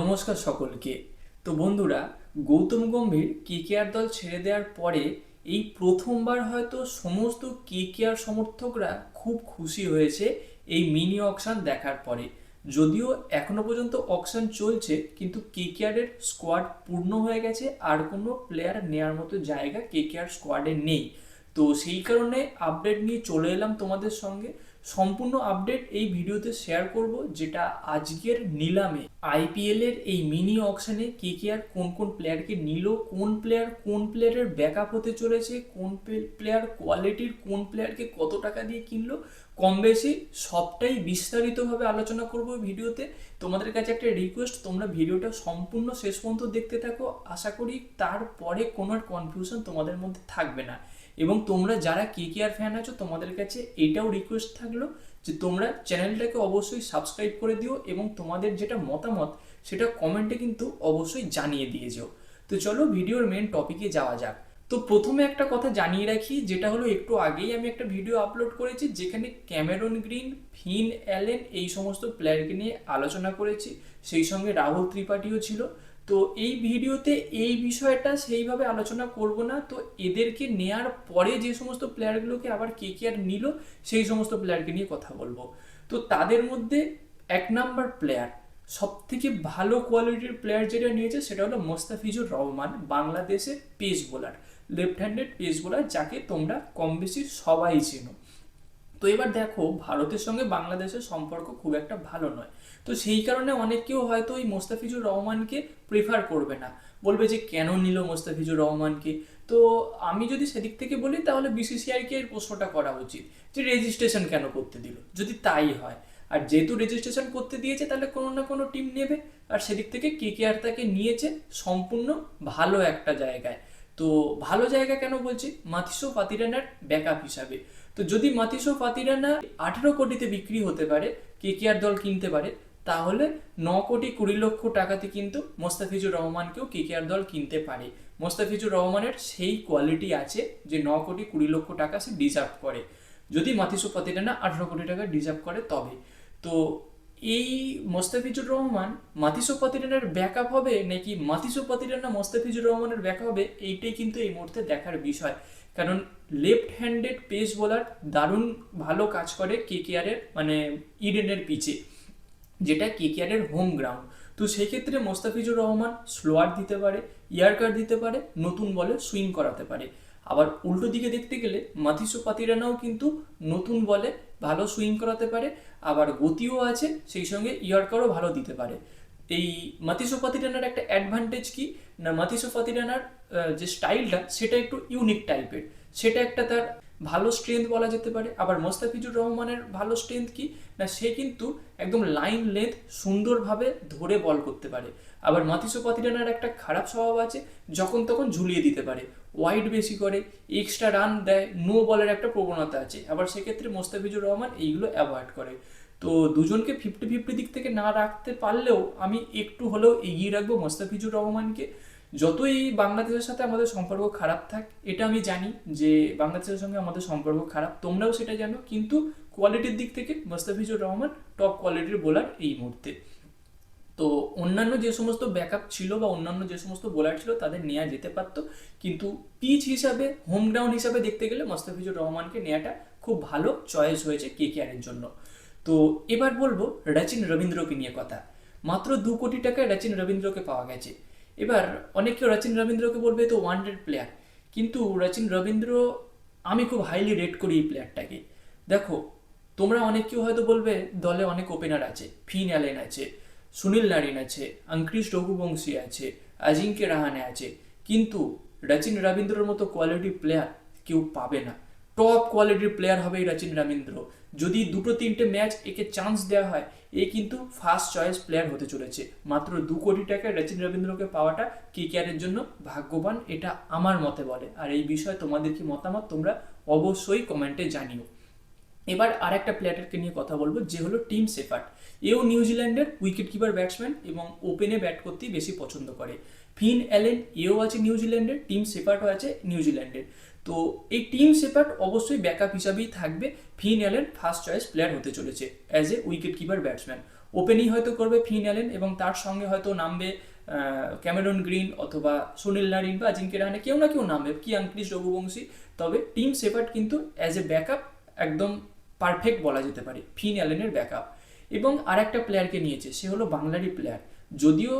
নমস্কার সকলকে। তো বন্ধুরা, গৌতম গম্ভীর কেকেআর দল ছেড়ে দেওয়ার পরে এই প্রথমবার হয়তো সমস্ত কেকেআর সমর্থকরা খুব খুশি হয়েছে এই মিনি অকশান দেখার পরে। যদিও এখনও পর্যন্ত অকশন চলছে, কিন্তু কেকেআরের স্কোয়াড পূর্ণ হয়ে গেছে, আর কোনো প্লেয়ার নেওয়ার মতো জায়গা কেকেআর স্কোয়াডে নেই। তো সেই কারণে আপডেট নিয়ে চলে এলাম তোমাদের সঙ্গে। সম্পূর্ণ আপডেট এই ভিডিওতে শেয়ার করব যেটা আজকের নিলামে আইপিএল এর এই মিনি অকশনে কে কে আর কোন কোন প্লেয়ারকে নিল, কোন প্লেয়ার কোন প্লেয়ারের ব্যাকআপ হতে চলেছে, কোন প্লেয়ার কোয়ালিটির কোন প্লেয়ারকে কত টাকা দিয়ে কিনলো, কম বেশি সবটাই বিস্তারিতভাবে আলোচনা করব ভিডিওতে। তোমাদের কাছে একটা রিকোয়েস্ট তোমরা ভিডিওটা সম্পূর্ণ শেষ পর্যন্ত দেখতে থাকো। আশা করি তারপরে কোনো আর কনফিউশন তোমাদের মধ্যে থাকবে না। এবং তোমরা যারা কে কে আর ফ্যান আছো, তোমাদের কাছে এটাও রিকোয়েস্ট থাকল যে তোমরা চ্যানেলটাকে অবশ্যই সাবস্ক্রাইব করে দিও এবং তোমাদের যেটা মতামত, সেটা কমেন্টে কিন্তু অবশ্যই জানিয়ে দিয়ে যেও। তো চলো ভিডিওর মেন টপিকে যাওয়া যাক। তো প্রথমে একটা কথা জানিয়ে রাখি, যেটা হলো একটু আগেই আমি একটা ভিডিও আপলোড করেছি, যেখানে ক্যামেরন গ্রিন, ফিন অ্যালেন এই সমস্ত প্লেয়ারকে নিয়ে আলোচনা করেছি। সেই সঙ্গে রাহুল ত্রিপাঠীও ছিল। তো এই ভিডিওতে এই বিষয়টা সেইভাবে আলোচনা করব না। তো এদেরকে নেয়ার পরে যে সমস্ত প্লেয়ারগুলোকে আবার কে কে আর নিল, সেই সমস্ত প্লেয়ারকে নিয়ে কথা বলব। তো তাদের মধ্যে এক নাম্বার প্লেয়ার সব থেকে ভালো কোয়ালিটির প্লেয়ার যেটা নিয়েছে সেটা হলো মোস্তাফিজুর রহমান, বাংলাদেশের pace bowler left handed pace bowler যাকে তোমরা কম বেশি সবাই চেনো। তো এবার দেখো, ভারতের সঙ্গে বাংলাদেশের সম্পর্ক খুব একটা ভালো নয়। তো সেই কারণে অনেক কেউ হয়তো ওই মোস্তাফিজুর রহমানকে প্রেফার করবে না। বলবে যে, কেন নিল মোস্তাফিজুর রহমানকে? তো আমি যদি সেদিক থেকে বলি, তাহলে বিসিসিআইকে এর প্রশ্নটা করা উচিত যে, রেজিস্ট্রেশন কেন করতে দিল? যদি তাই হয়। আর যেহেতু রেজিস্ট্রেশন করতে দিয়েছে, তাহলে কোনো না কোনো টিম নেবে। আর সেদিক থেকে কে কে আর তাকে নিয়েছে, সম্পূর্ণ ভালো একটা জায়গায়। তো ভালো জায়গা কেন বলছি? মাথিসো ফাতিরানার ব্যাকআপ হিসাবে। তো যদি মাথিসো ফাতিরানা আঠেরো কোটিতে বিক্রি হতে পারে, কে কে আর দল কিনতে পারে তাহলে ন কোটি কুড়ি লক্ষ টাকাতে কিন্তু মোস্তাফিজুর রহমানকেও কে কে আর দল কিনতে পারে। মোস্তাফিজুর রহমানের সেই কোয়ালিটি আছে যে ন কোটি কুড়ি লক্ষ টাকা সে ডিজার্ভ করে। যদি মাথিসো ফাতিরানা আঠেরো কোটি টাকা ডিজার্ভ করে, তবে। তো এই মোস্তাফিজুর রহমান মাতিসো পাতিরানের ব্যাকআপ হবে নাকি মাতিসো পাতিরানা মোস্তাফিজুর রহমানের ব্যাকআপ হবে, এইটাই কিন্তু এই মুহূর্তে দেখার বিষয়। কারণ লেফট হ্যান্ডেড পেস বোলার দারুণ ভালো কাজ করে কে মানে ইডেনের পিচে। যেটা কে কেয়ারের হোম গ্রাউন্ড তো সেই ক্ষেত্রে মোস্তাফিজুর রহমান স্লোয়ার দিতে পারে ইয়ারকার দিতে পারে, নতুন বলে সুইং করাতে পারে। আবার উল্টো দিকে দেখতে গেলে মাথিসো পাতিরানাও কিন্তু নতুন বলে ভালো সুইং করাতে পারে, আবার গতিও আছে, সেই সঙ্গে ইয়ারকারও ভালো দিতে পারে। এই মাতিসো পাতিরানার একটা অ্যাডভান্টেজ কি? না মাতিসো পাতিরানার যে স্টাইলটা সেটা একটু ইউনিক টাইপের সেটা একটা তার ভালো স্ট্রেংথ বলা যেতে পারে। আবার মোস্তাফিজুর রহমানের ভালো স্ট্রেংথ কি? না, সে কিন্তু একদম লাইন লেন্থ সুন্দরভাবে ধরে বল করতে পারে। আবার মাতিসো পাতিরানার একটা খারাপ স্বভাব আছে, যখন তখন ঝুলিয়ে দিতে পারে। ওয়াইড বেশি করে এক্সট্রা রান দেয় নো বলের একটা প্রবণতা আছে। আবার সেক্ষেত্রে মোস্তাফিজুর রহমান এইগুলো অ্যাভয়েড করে। তো দুজনকে ফিফটি ফিফটি দিক থেকে না রাখতে পারলেও আমি একটু হলেও এগিয়ে রাখব মোস্তাফিজুর রহমানকে। যতই বাংলাদেশের সাথে আমাদের সম্পর্ক খারাপ থাক, এটা আমি জানি যে বাংলাদেশের সঙ্গে আমাদের সম্পর্ক খারাপ, তোমরাও সেটা জানো, কিন্তু কোয়ালিটির দিক থেকে মোস্তাফিজুর রহমান টপ কোয়ালিটির বোলার এই মুহূর্তে। তো অন্যান্য যে সমস্ত ব্যাকআপ ছিল বা অন্যান্য যে সমস্ত বোলার ছিল, তাদের নেওয়া যেতে পারতো, কিন্তু পিচ হিসাবে হোম গ্রাউন্ড হিসাবে দেখতে গেলে মোস্তাফিজুর রহমানকে নেওয়াটা খুব ভালো চয়েস হয়েছে কে কেয়ারের জন্য। তো এবার বলব, রাচিন রবীন্দ্রকে নিয়ে কথা। মাত্র দু কোটি টাকায় রাচিন রবীন্দ্রকে পাওয়া গেছে। এবার অনেক রাচিন রবীন্দ্রকে বলবে তো ওয়ান প্লেয়ার কিন্তু রচিন রবীন্দ্র, আমি খুব হাইলি রেট করি এই প্লেয়ারটাকে দেখো, তোমরা অনেক কেউ হয়তো বলবে, দলে অনেক ওপেনার আছে ফিন অ্যালেন আছে সুনীল নারিন আছে অঙ্কৃশ রঘুবংশী আছে আজিঙ্কে রাহানে আছে, কিন্তু রচিন রবীন্দ্রর মতো কোয়ালিটি প্লেয়ার কেউ পাবে না। টপ কোয়ালিটির প্লেয়ার হবে এই রাচিন রবীন্দ্র যদি দুটো তিনটে ম্যাচ একে চান্স দেওয়া হয়, এ কিন্তু ফার্স্ট চয়েস প্লেয়ার হতে চলেছে। মাত্র দু কোটি টাকায় রাচিন রবীন্দ্রকে পাওয়াটা কে কেয়ারের জন্য ভাগ্যবান, এটা আমার মতে বলে। আর এই বিষয়ে তোমাদের কি মতামত তোমরা অবশ্যই কমেন্টে জানিও। এবার আর একটা প্লেয়ারকে নিয়ে কথা বলব, যে হলো টিম সেফার্ট এও নিউজিল্যান্ডের উইকেট কিপার ব্যাটসম্যান এবং ওপেনে ব্যাট করতেই বেশি পছন্দ করে। ফিন অ্যালেন, এও আছে নিউজিল্যান্ডের টিম সেপার্টও আছে নিউজিল্যান্ডের তো এই টিম সেপার্ট অবশ্যই ব্যাকআপ হিসাবেই থাকবে। Finn Allen first choice player হতে চলেছে as a wicket keeper batsman opening হয়তো করবে ফিন অ্যালেন এবং তার সঙ্গে হয়তো নামবে ক্যামেরন গ্রিন অথবা সুনীল নারিন বা জিঙ্কে রাহানে কেউ না কেউ নামবে, কি আঙ্ক্রিস রঘুবংশী। তবে টিম সেপার্ট কিন্তু অ্যাজ এ ব্যাকআপ একদম পারফেক্ট বলা যেতে পারে ফিন অ্যালেনের ব্যাকআপ এবং আর একটা প্লেয়ারকে নিয়েছে, সে হলো বাংলারই প্লেয়ার যদিও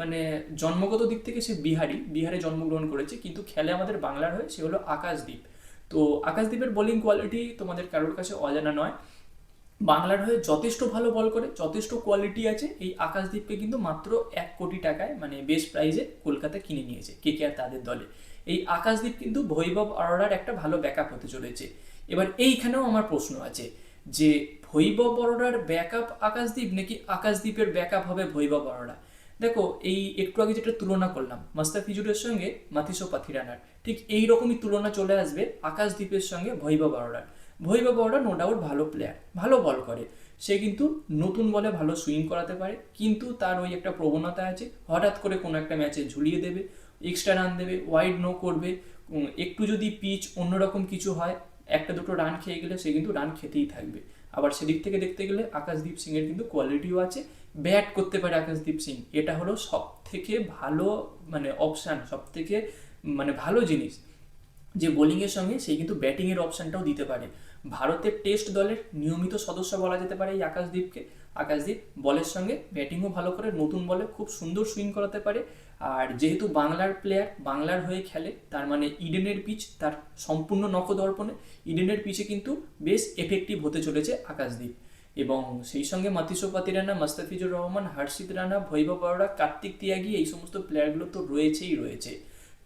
মানে জন্মগত দিক থেকে সে বিহারি, বিহারে জন্মগ্রহণ করেছে, কিন্তু খেলে আমাদের বাংলার হয়ে সে হলো আকাশদ্বীপ তো আকাশদ্বীপের বোলিং কোয়ালিটি তোমাদের কারোর কাছে অজানা নয়। বাংলার হয়ে যথেষ্ট ভালো বল করে, যথেষ্ট কোয়ালিটি আছে, এই আকাশদ্বীপকে কিন্তু মাত্র এক কোটি টাকায় মানে বেস্ট প্রাইজে কলকাতা কিনে নিয়েছে, কে কে আর তাদের দলে। এই আকাশদ্বীপ কিন্তু ভৈভব অরোরার একটা ভালো ব্যাকআপ হতে চলেছে। এবার এইখানেও আমার প্রশ্ন আছে। যে ভৈভব অরোরার ব্যাকআপ আকাশদ্বীপ নাকি আকাশদ্বীপের ব্যাকআপ হবে ভৈব অরোরা দেখো, এই একটু আগে যেটা তুলনা করলাম মাস্তাফিজুরের সঙ্গে মাথিসো পাথিরানার, ঠিক এই রকমই তুলনা চলে আসবে আকাশদ্বীপের সঙ্গে ভৈব অরোরার ভৈব অরোরা নো ডাউট ভালো প্লেয়ার ভালো বল করে। সে কিন্তু নতুন বলে ভালো সুইং করাতে পারে, কিন্তু তার ওই একটা প্রবণতা আছে, হঠাৎ করে কোনো একটা ম্যাচে ঝুলিয়ে দেবে এক্সট্রা রান দেবে ওয়াইড নো করবে একটু যদি পিচ অন্যরকম কিছু হয় একটা দুটো রান খেয়ে গেলে সে কিন্তু রান খেতেই থাকবে। আবার সেদিক থেকে দেখতে গেলে আকাশদীপ সিং এর কিন্তু কোয়ালিটিও আছে। ব্যাট করতে পারে আকাশদীপ সিং। এটা হলো সব থেকে ভালো মানে অপশান সব থেকে মানে ভালো জিনিস। যে বোলিংয়ের সঙ্গে সে কিন্তু ব্যাটিংয়ের অপশানটাও দিতে পারে। ভারতের টেস্ট দলের নিয়মিত সদস্য বলা যেতে পারে এই আকাশদীপকে। আকাশদীপ বলের সঙ্গে ব্যাটিংও ভালো করে, নতুন বলে খুব সুন্দর সুইং করাতে পারে। আর যেহেতু বাংলার প্লেয়ার বাংলার হয়ে খেলে, তার মানে ইডেনের পিচ তার সম্পূর্ণ নখদর্পণে ইডেনের পিচে কিন্তু বেশ এফেক্টিভ হতে চলেছে আকাশদীপ। এবং সেই সঙ্গে মাতিসো পাতিরানা, মাস্তাফিজুর রহমান, হর্ষিত রানা, ভৈভব অরোরা কার্তিক তিয়াগি, এই সমস্ত প্লেয়ারগুলো তো রয়েছেই রয়েছে।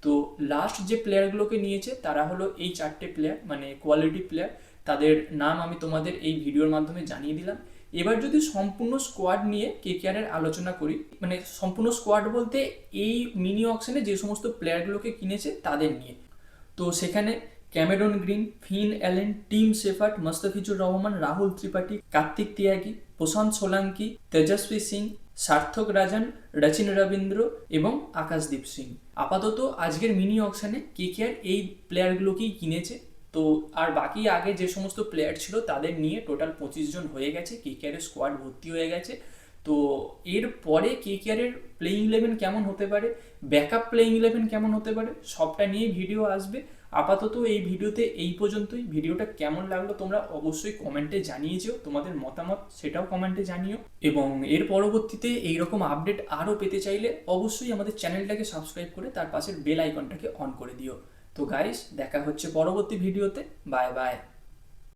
তো লাস্ট যে প্লেয়ারগুলোকে নিয়েছে, তারা হলো এই চারটে প্লেয়ার মানে কোয়ালিটি প্লেয়ার তাদের নাম আমি তোমাদের এই ভিডিওর মাধ্যমে জানিয়ে দিলাম। এবার যদি সম্পূর্ণ স্কোয়াড নিয়ে কেকেআরের আলোচনা করি মানে সম্পূর্ণ স্কোয়াড বলতে এই মিনি অকশনে যে সমস্ত প্লেয়ারগুলোকে কিনেছে তাদের নিয়ে। তো সেখানে Cameron Green, Finn Allen, Tim Seifert Mustafizur Rahman, Rahul Tripathi, Kartik Tyagi, Prashant Solanki, Tejasvi Singh, Sarthak Rajan, Rachin Rabindra এবং আকাশদীপ সিং। আপাতত আজকের মিনি অকশনে কেকেআর এই প্লেয়ারগুলোকেই কিনেছে। তো আর বাকি আগে যে সমস্ত প্লেয়ার ছিল তাদের নিয়ে টোটাল পঁচিশ জন হয়ে গেছে কেকেআরের স্কোয়াড ভর্তি হয়ে গেছে। তো এর পরে কেকেআরের প্লেইং ইলেভেন কেমন হতে পারে ব্যাকআপ প্লেইং ইলেভেন কেমন হতে পারে, সবটা নিয়ে ভিডিও আসবে। আপাতত এই ভিডিওতে এই পর্যন্তই। ভিডিওটা কেমন লাগল তোমরা অবশ্যই কমেন্টে জানিয়ে যেও। তোমাদের মতামত সেটাও কমেন্টে জানিও। এবং এর পরবর্তীতে এইরকম আপডেট আরও পেতে চাইলে অবশ্যই আমাদের চ্যানেলটাকে সাবস্ক্রাইব করে তার পাশের বেল আইকনটাকে অন করে দিও। তো গাইস দেখা হচ্ছে পরবর্তী ভিডিওতে বাই বাই